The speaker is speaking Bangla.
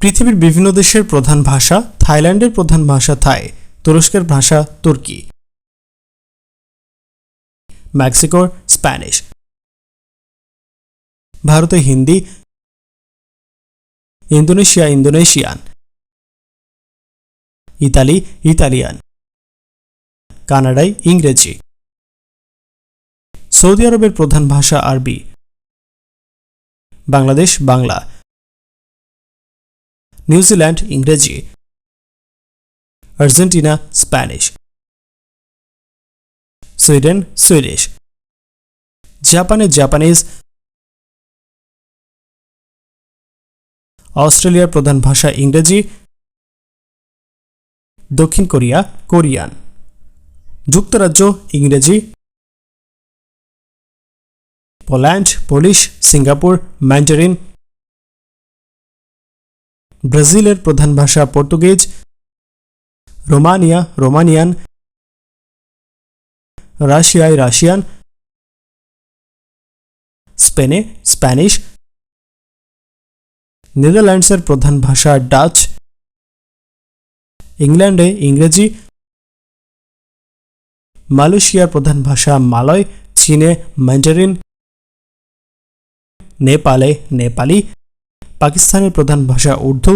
পৃথিবীর বিভিন্ন দেশের প্রধান ভাষা থাইল্যান্ডের প্রধান ভাষা থাই, তুরস্কের ভাষা তুর্কি। মেক্সিকোর স্প্যানিশ। ভারতে Hindi. Indonesia Indonesian. Italy Italian. কানাডায় ইংরেজি। সৌদি আরবের প্রধান ভাষা আরবি। বাংলাদেশ বাংলা। নিউজিল্যান্ড ইংরেজি। Argentina, Spanish. Sweden, Swedish. জাপানে, জাপানিজ। অস্ট্রেলিয়ার প্রধান ভাষা ইংরেজি। দক্ষিণ কোরিয়া, কোরিয়ান। যুক্তরাজ্য, ইংরেজি। Poland, Polish, Singapore, Mandarin. ব্রাজিলের প্রধান ভাষা পর্তুগিজ, রোমানিয়া, রোমানিয়ান, রাশিয়ায় রাশিয়ান, স্পেনে স্প্যানিশ, নেদারল্যান্ডসের প্রধান ভাষা ডাচ, ইংল্যান্ডে ইংরেজি, মালয়েশিয়ার প্রধান ভাষা মালয়, চীনে ম্যান্ডারিন নেপালে নেপালি পাকিস্তানের প্রধান ভাষা উর্দু।